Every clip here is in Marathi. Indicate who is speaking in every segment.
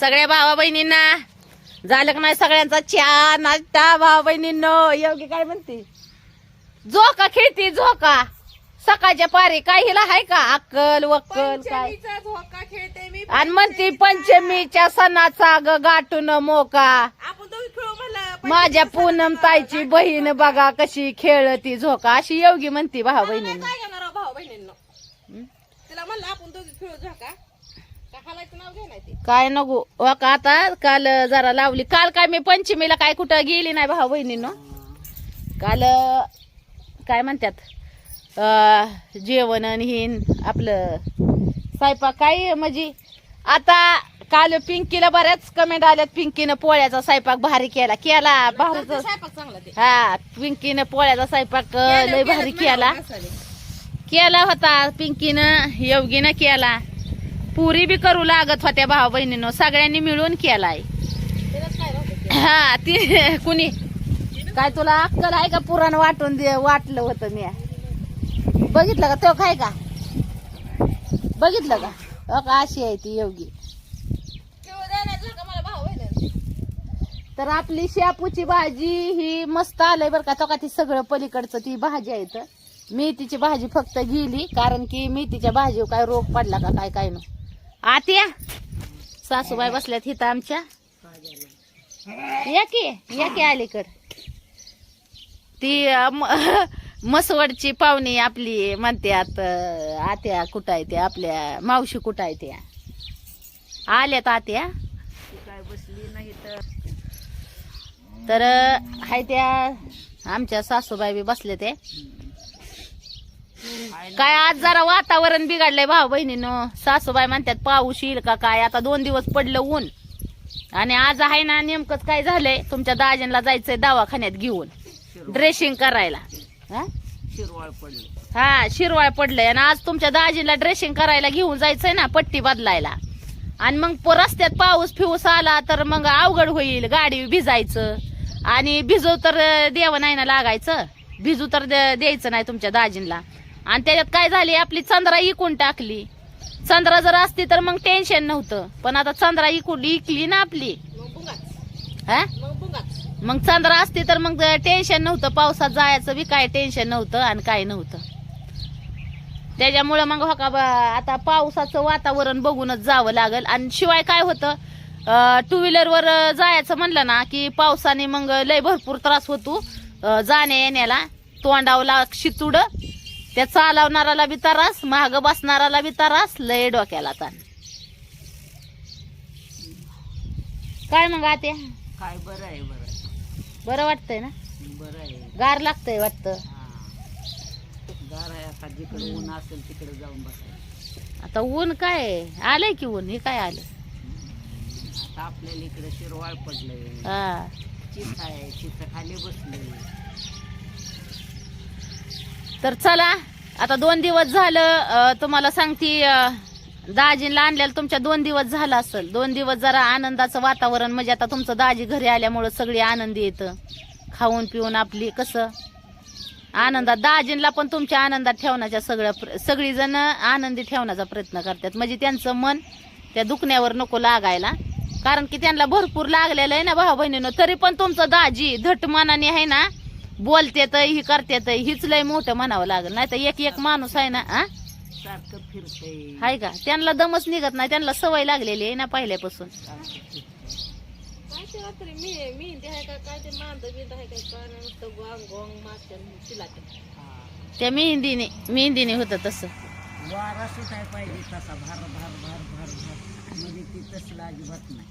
Speaker 1: सगळ्या भावा बहिणींना. झालं का नाही सगळ्यांचा चहा नाश्ता भावा बहिणींनो? योगी काय म्हणते? झोका खेळती झोका. सकाळच्या पारी काय हिला हाय का? अक्कल वक्कल काय?
Speaker 2: झोका खेळते मी
Speaker 1: आणि म्हणती पंचमीच्या सणाचा ग गाठून मोका.
Speaker 2: आपण दोघी खेळू म्हणलं
Speaker 1: माझ्या पूनम ताईची बहीण बघा कशी खेळती झोका. अशी योगी म्हणती भावा बहिणींनो
Speaker 2: तिला म्हणलं आपण दोघी खेळू झोका का हालायचं नाव घे नाही ते
Speaker 1: काय नको. वा का आता काल जरा लावली. काल काय मी पंचमीला काय कुठं गेली नाही भाऊ बहिणीनं काल काय म्हणतात जेवण आणि हिन आपलं स्वयंपाक काय म्हणजे आता काल पिंकीला बऱ्याच कमेंट आल्यात पिंकीनं पोळ्याचा स्वयंपाक भारी केला. केला हा पिंकीनं पोळ्याचा स्वयंपाक लय भारी केला. केला होता पिंकीनं योगीनं केला. पुरी बी करू लागत होत्या भाऊ बहिणीनं. सगळ्यांनी मिळून केलाय. हा ती कुणी? काय तुला अक्कल आहे का पुराण वाटून दे वाटलं होतं मी. बघितलं का तो काय का? बघितलं का? अशी आहे ती योगी?
Speaker 2: द्या मला भाऊ
Speaker 1: तर आपली शापूची भाजी ही मस्त आलंय बरं का. तो का ती सगळं पलीकडचं ती भाजी आहे तर मेथीची भाजी फक्त गेली कारण की मेथीच्या भाजीवर काय रोग पडला का काय काय न आत्या सासूबाई बसल्यात हिथं आमच्या. या की या की अलीकड. ती मसवडची पाहुणी आपली म्हणतात आत्या कुठं आहे त्या? आपल्या मावशी कुठं आहे त्या? आल्यात आत्या. काय बसली नाही तर तर हाय त्या आमच्या सासूबाई बी बसले ते. काय आज जरा वातावरण बिघडलंय भाऊ बहिणीनं. सासूबाई म्हणतात पाऊस येईल का काय? आता दोन दिवस पडलं ऊन. आणि आज आहे ना नेमकंच काय झालंय? तुमच्या दाजींला जायचंय दवाखान्यात घेऊन. ड्रेसिंग करायला. हा?
Speaker 3: शिरवाळ पडले.
Speaker 1: हा शिरवाळ पडलंय. आणि आज तुमच्या दाजीला ड्रेसिंग करायला घेऊन जायचंय ना पट्टी बदलायला. आणि मग रस्त्यात पाऊस फिऊस आला तर मग अवघड होईल. गाडी भिजायचं. आणि भिजू तर देव नाही ना लागायचं. भिजू तर द्यायचं नाही तुमच्या दाजींला आणि त्याच्यात काय झाली आपली चंद्रा इकून टाकली. चंद्रा जर असती तर मग टेन्शन नव्हतं. पण आता चंद्रा इकून इकली ना आपली. हा?
Speaker 2: मग
Speaker 1: चंद्रा असती तर मग टेन्शन नव्हतं. पावसात जायचं बी काय टेन्शन नव्हतं आणि काय नव्हतं. त्याच्यामुळं मग हो का आता पावसाचं वातावरण बघूनच जावं लागल. आणि शिवाय काय होतं टू व्हीलरवर जायचं म्हणलं ना की पावसाने मग लय भरपूर त्रास होतो जाण्या येण्याला तोंडावला शितुड. त्या चालवणाराला बी त्रास महाग बसणाराला बी त्रास लय डोक्याला ताण. काय मग आते?
Speaker 3: काय बरं आहे बरं.
Speaker 1: बरं वाटतंय ना?
Speaker 3: बरं आहे.
Speaker 1: गार लागतंय वाटतं.
Speaker 3: हा. गार आहे आता जिकडे ऊन असेल तिकडे जाऊन बसायचं.
Speaker 1: आता ऊन काय आहे? आलंय की ऊन? हे काय आलं?
Speaker 3: आता आपल्याला इकडे शिरवाळ पडलंय.
Speaker 1: हा.
Speaker 3: चित आहे चित खाली बसले
Speaker 1: तर चला आता दोन दिवस झालं तुम्हाला सांगती दाजीला आणलेलं तुमच्या दोन दिवस झालं असेल. दोन दिवस जरा आनंदाचं वातावरण म्हणजे आता तुमचं दाजी घरी आल्यामुळं सगळी आनंदी येतं खाऊन पिऊन आपली कसं? आनंदात. दाजींला पण तुमच्या आनंदात ठेवण्याच्या सगळ्या प्र- सगळीजण आनंदी ठेवण्याचा प्रयत्न करतात. म्हणजे त्यांचं मन त्या दुखण्यावर नको लागायला. कारण की त्यांना भरपूर लागलेलं आहे ना भाऊ बहिणीनं तरी पण तुमचं दाजी धट मनाने आहे ना बोलतेत ही करतेत हीच लय मोठं म्हणावं लागेल. नाही तर एक एक माणूस आहे ना आ?
Speaker 3: सारखं फिरतंय.
Speaker 1: हाय का? त्यांना दमच निघत नाही त्यांना सवय लागलेली आहे ना पहिल्यापासून.
Speaker 3: सारखं फिरतंय.
Speaker 2: काय ते रात्री मी मी ते आहे का काय ते मांद बिंद आहे काय काय नाही नुसतं गोंग गोंग मागच्या चिलाच्या
Speaker 3: हा.
Speaker 1: त्या मेहंदीने मेहंदीने होतं तसं.
Speaker 3: वारा सुटाय पाहिजे तसा भार भार भार भार भार. म्हणजे ती तसलं अजिबात नाही.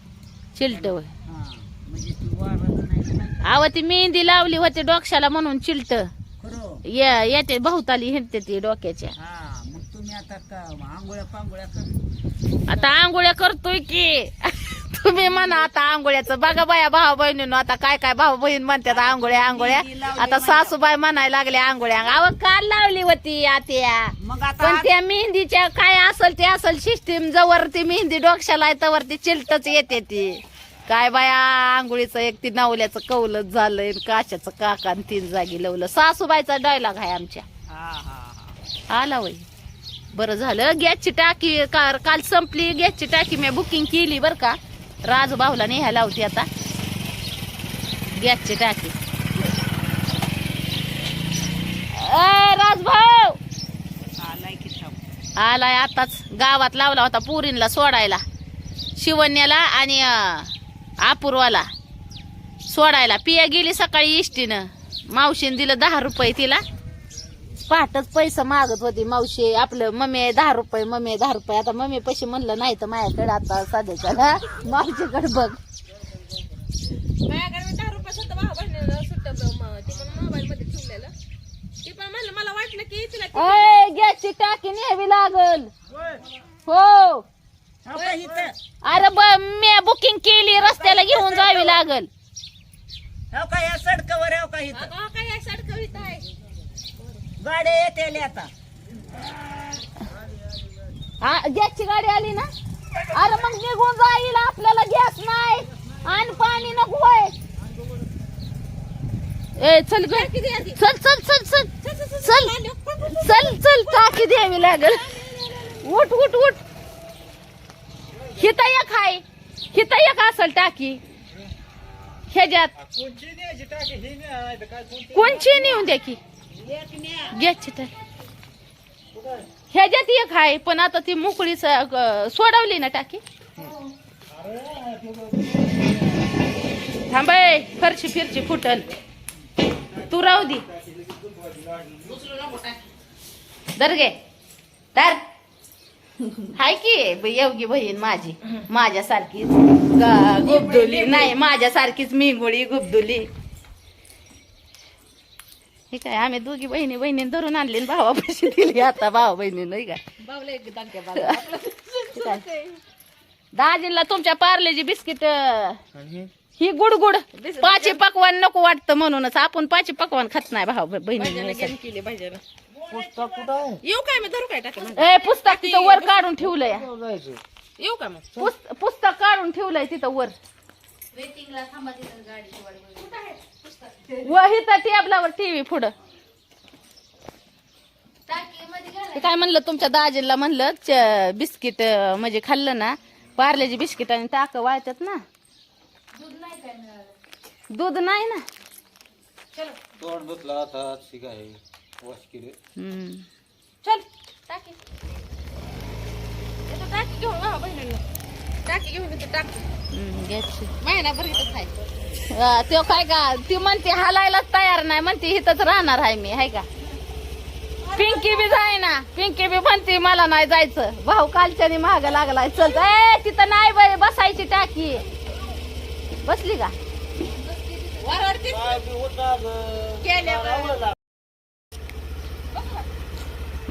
Speaker 1: चिलट होय.
Speaker 3: हा.
Speaker 1: आव ती मेहंदी लावली होती डोक्याला म्हणून चिलट
Speaker 3: खरं?
Speaker 1: येते बहुताली हिंडते ती डोक्याच्या.
Speaker 3: हा आता आंघोळ्या
Speaker 1: करतोय की. तुम्ही म्हणा आता आंघोळ्याचं. बघा बाया भाऊ बहिणीनं आता काय काय भाऊ बहीण म्हणतात आंघोळ्या आंघोळ्या. आता सासूबाई म्हणायला लागल्या आंघोळ्या. अव काल लावली होती आत्या. पण
Speaker 3: आता
Speaker 1: त्या मेहंदीच्या काय असल ते असल सिस्टीम जवळ ती मेहंदी डोक्याला आहे तवर ती चिलटच येते ती. काय बाया आंघोळीचं एक ती नवल्याचं कौलच झालंय काशाचं काका आणि तीन जागी लवलं. सासूबाईचा डायलॉग आहे आमच्या. आला वय. बरं झालं. गॅसची टाकी काल संपली. गॅसची टाकी मी बुकिंग केली बरं का. राजू भाऊला न्यायला लावते आता. गॅसची टाकी. राजभाऊ
Speaker 3: आलाय की थांब.
Speaker 1: आलाय आताच. गावात लावला होता पुरींला सोडायला. शिवण्याला आणि अपूर्वाला सोडायला. पिया गेली सकाळी इष्टीनं. मावशीने दिलं दहा रुपये तिला. पहाटच पैसा मागत होती मावशी. आपलं मम्मी आहे दहा रुपये मम्मी आहे दहा रुपये. आता मम्मी पैसे म्हणलं नाही तर माझ्याकडे आता सध्याच्याला मावशीकडे बघ.
Speaker 2: मला वाटलं की
Speaker 1: गॅसची टाकी न्यावी लागल. हो
Speaker 3: हो.
Speaker 1: अरे ब मी बुकिंग केली रस्त्याला घेऊन जावी लागल.
Speaker 3: हो का या सडकावर हो का इथं? गाड्या येते आता.
Speaker 1: हा, गॅसची गाडी आली ना? अरे मग निघून जाईल आपल्याला गॅस नाही. आणि पाणी नको आहे ए चल ग. चल चल चल चल. चल चल चल टाकी द्यावी लागल. उठ उठ उठ. हिता एक आहे. हिता एक असल टाकी. ह्याच्यात कोणची नेऊन द्या की? गॅसची टाकी ह्याच्यात एक आहे पण आता ती मोकळी सोडवली ना टाकी. थांबाय फरची फिरची फुटल. तू राहू दे. दर गे. दर हाय की येवगी बहीण माझी. माझ्यासारखीच. गुबदुली. नाही माझ्यासारखीच मिंगुळी गुबदुली. हे काय आम्ही दोघी बहिणी बहिणीने धरून आणली आणि भावापाशी दिली आता भावा बहिणी नाही का? दाजींला तुमच्या पार्लेजी बिस्किट ही? गुडगुड. पाची पकवान नको वाटतं म्हणूनच. आपण पाची पकवान खात नाही भाऊ बहिणी
Speaker 2: केली पाहिजे ना
Speaker 3: पुस्तक कुठं आहे?
Speaker 2: येऊ काय मी धरू काय टाकलं
Speaker 1: ए पुस्तक तिथं वर काढून ठेवलंय.
Speaker 2: येऊ का मग?
Speaker 1: पुस्त- पुस्तक काढून ठेवलंय तिथं वर. व इथं टेबलावर टीव्ही पुढं. ते काय म्हणलं तुमच्या दाजीला म्हणलं च- बिस्किट अं, म्हणजे खाल्लं ना पार्लेजी बिस्किट आणि टाक वाळतात ना. दूध नाही ना.
Speaker 4: तोंड धुतला आता शिकाय वॉश केले
Speaker 1: हम्म.
Speaker 2: चल टाकी येतो टाकी घेऊन भाऊ बहिणीला टाकी घेऊन येतो टाकी
Speaker 1: हम्म, घ्यायची.
Speaker 2: महिनाभर इथंच आहे
Speaker 1: अं, त्यो काय का ती म्हणते हालायलाच तयार नाही. म्हणते इथंच राहणार आहे मी हाय का? पिंकी बी जाय ना. पिंकी बी म्हणते मला नाही जायचं. भाऊ कालच्यानी महाग लागलाय. चल ए तिथं नाही बाई बसायची टाकी. बसली का?
Speaker 2: वरवरती. केल्यावर.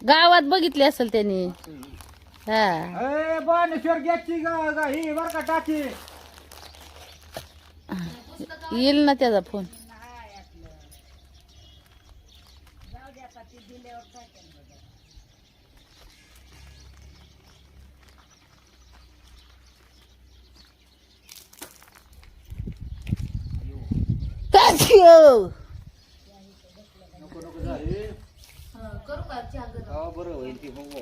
Speaker 1: गावात बघितली असेल त्यांनी. हा.
Speaker 4: बाणेश्वर गॅसची ही बर का टाकी.
Speaker 1: येईल ना त्याचा फोन. Thank you.
Speaker 4: हा बरं होईल ती बाबा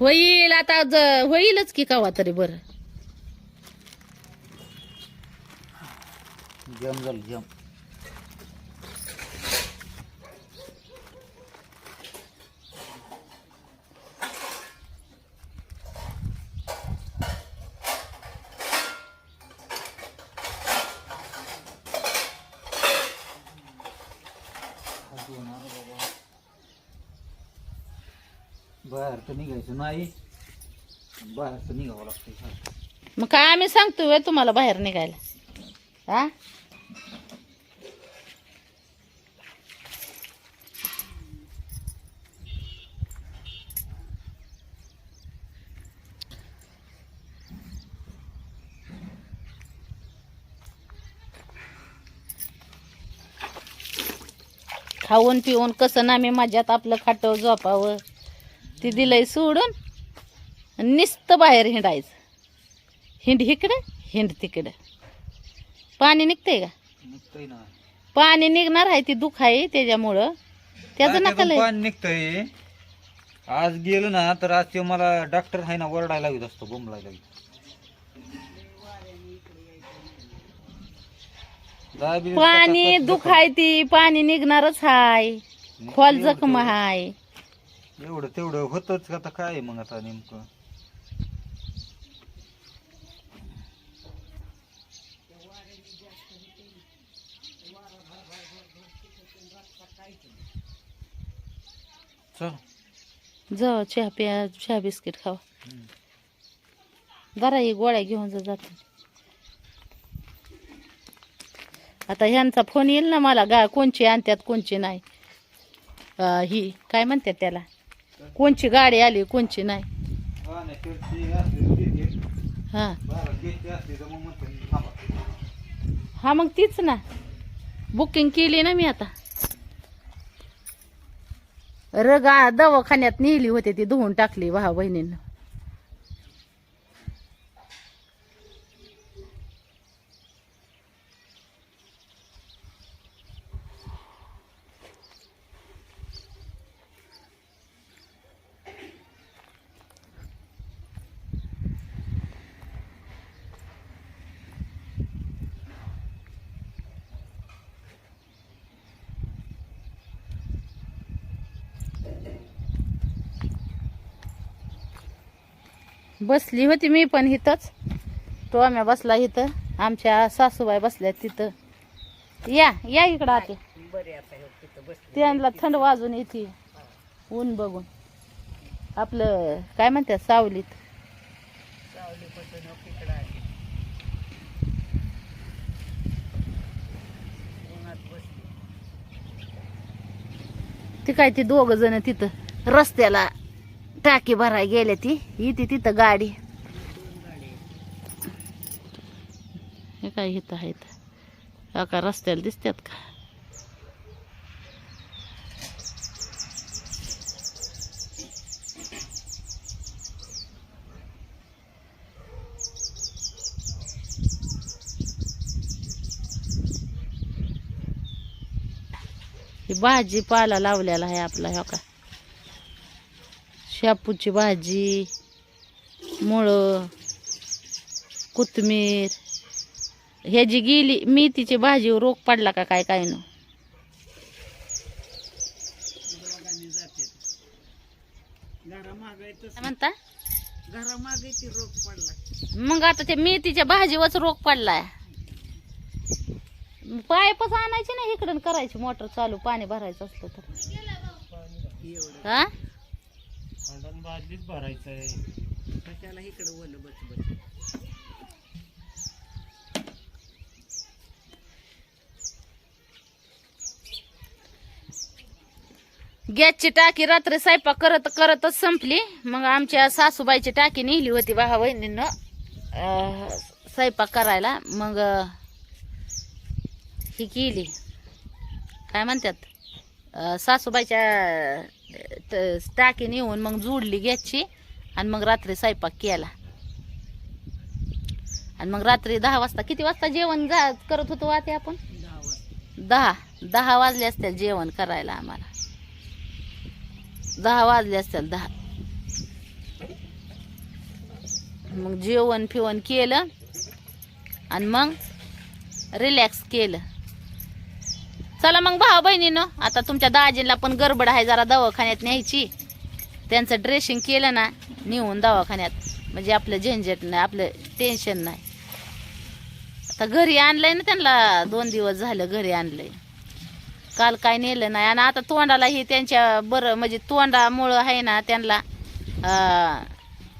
Speaker 1: होईल आता ज- होईलच की कवा तरी बरं.
Speaker 4: जम झालं जम.
Speaker 1: मग काय आम्ही सांगतो वे तुम्हाला बाहेर निघायला? हा? खाऊन पिऊन कसं ना मी माझ्यात आपलं खाटं झोपावं. ती दिलंय सोडून नुसतं बाहेर हिंडायचं. हिंड इकडं हिंड तिकडं. पाणी निघतंय का? पाणी निघणार आहे ती दुख आहे त्याच्यामुळं. त्याचं नका
Speaker 4: पाणी निघतंय. आज गेलो ना तर आज ते मला डॉक्टर आहे ना वरडायला लागत असतो बोंबलायला
Speaker 1: पाणी
Speaker 4: कसा-
Speaker 1: दुख आहे ती पाणी निघणारच हाय. खोल जखम हाय.
Speaker 4: एवढं तेवढं होतच आता काय मग आता नेमकं? चल.
Speaker 1: जाऊ चहा प्या चहा बिस्किट खावा. जरा ही गोळ्या घेऊन जा जात. आता ह्यांचा फोन येईल ना मला गा कोणची आणत्यात कोणची नाही. अं, ही काय म्हणतात त्याला? कोणची गाडी आली कोणची नाही. हा. हा. मग तीच ना. बुकिंग केली ना मी आता. रगा दवाखान्यात नेली होती ती धुवून टाकली भावा बहिणीनं. बसली होती मी पण इथंच. तो आम्ही बसला इथं. आमच्या सासूबाई बसल्या तिथं. या या इकडं आते.
Speaker 3: आता
Speaker 1: त्यांना थंड वाजून येते. ऊन बघून. आपलं काय म्हणतात सावलीत? ती काय ती दोघ जण तिथं रस्त्याला टाकी भराय गेल्या ती. इथे तिथं गाडी. हे काय इथं आहेत? का रस्त्याला दिसतात का? भाजीपाला लावलेला आहे आपला ह्या का? शापूची भाजी मुळं कोथमीर. ह्याची गेली मेथीची भाजी रोग पडला का काय काय न? म्हणता? मग आता ते मेथीच्या भाजीवरच रोग पडलाय. पाईपच आणायची ना इकडून करायची मोटर चालू पाणी भरायचं असलं तर.
Speaker 3: एवढं
Speaker 1: हा
Speaker 4: बादलीत भरायचंय
Speaker 3: कशाला इकडं ओलं बस बस.
Speaker 1: गॅसची टाकी रात्री स्वयंपाक करत करतच संपली. मग आमच्या सासूबाईची टाकी नेली होती भावा बहिणीनं अं, स्वयंपाक करायला. मग ही केली. काय म्हणतात? सासूबाईच्या टाकी नेऊन मग जोडली गॅसची आणि मग रात्री स्वयंपाक केला. आणि मग रात्री दहा वाजता किती वाजता जेवण जा करत होतो वाते आपण?
Speaker 3: दहा
Speaker 1: दहा. वाजले असतील जेवण करायला आम्हाला. दहा वाजले असतील दहा. मग जेवण फिवण केलं आणि मग रिलॅक्स केलं. चला मग भाऊ बहिणीनं आता तुमच्या दाजीला पण गडबड आहे जरा दवाखान्यात न्यायची. त्यांचं ड्रेसिंग केलं ना नेऊन दवाखान्यात. म्हणजे आपलं झंझट नाही आपलं टेन्शन नाही. आता घरी आणलंय ना त्यांना दोन दिवस झालं घरी आणलंय. काल काय नेलं नाही. आणि आता तोंडालाही त्यांच्या बरं म्हणजे तोंडामुळं आहे ना त्यांना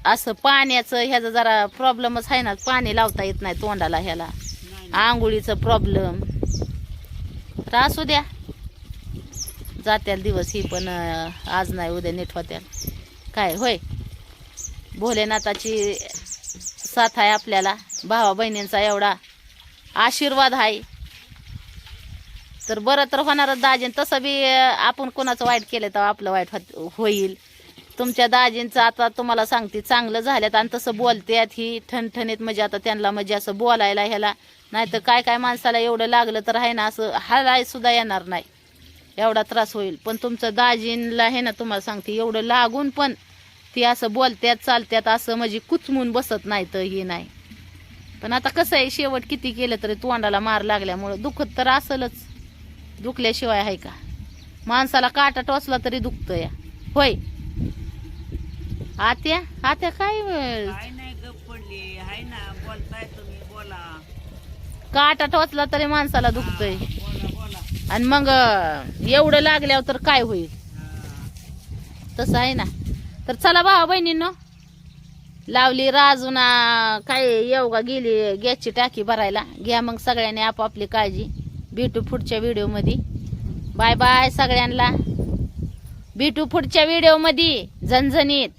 Speaker 1: असं पाण्याचं ह्याचं जरा प्रॉब्लेमच आहे ना पाणी लावता येत नाही तोंडाला ह्याला. आंघोळीचं प्रॉब्लेम तर असू द्या. जात्याल दिवस ही पण आज नाही उद्या नीट होत्याल. काय होय. भोलेनाथाची साथ आहे आपल्याला. भावा बहिणींचा एवढा. आशीर्वाद आहे. तर बरं तर होणारच दाजीन. तसं बी आपण कोणाचं वाईट केलं तर आपलं वाईट होईल. तुमच्या दाजींचं आता तुम्हाला सांगते चांगलं झाल्यात आणि तसं बोलतात ही ठणठणीत म्हणजे आता त्यांना म्हणजे असं बोलायला ह्याला नाही तर काय काय माणसाला एवढं लागलं तर आहे ना असं हालाय सुद्धा येणार नाही. एवढा त्रास होईल. पण तुमचं दाजींला हे ना तुम्हाला सांगते एवढं लागून पण ती असं बोलत्यात चालत्यात असं म्हणजे कुचमून बसत नाही तर हे नाही. पण आता कसं आहे शेवट किती केलं तरी तोंडाला मार लागल्यामुळं दुखत तर असलच. दुखल्याशिवाय आहे का? माणसाला काटा टोचला तरी दुखतं या होय. आत्या आत्या काय
Speaker 3: नाही गप पडली. हाय ना बोलताय तुम्ही बोला.
Speaker 1: काटा टोचला तरी माणसाला दुखतय. आणि मग एवढं लागल्यावर तर काय होईल? तसं आहे ना. तर चला भावा बहिणींनो लावली राजूना काय योगा गेली गॅसची टाकी भरायला. घ्या मग सगळ्यांनी आपापली काळजी. भेटू पुढच्या व्हिडिओमध्ये. बाय बाय सगळ्यांना. भेटू पुढच्या व्हिडिओमध्ये झणझणीत.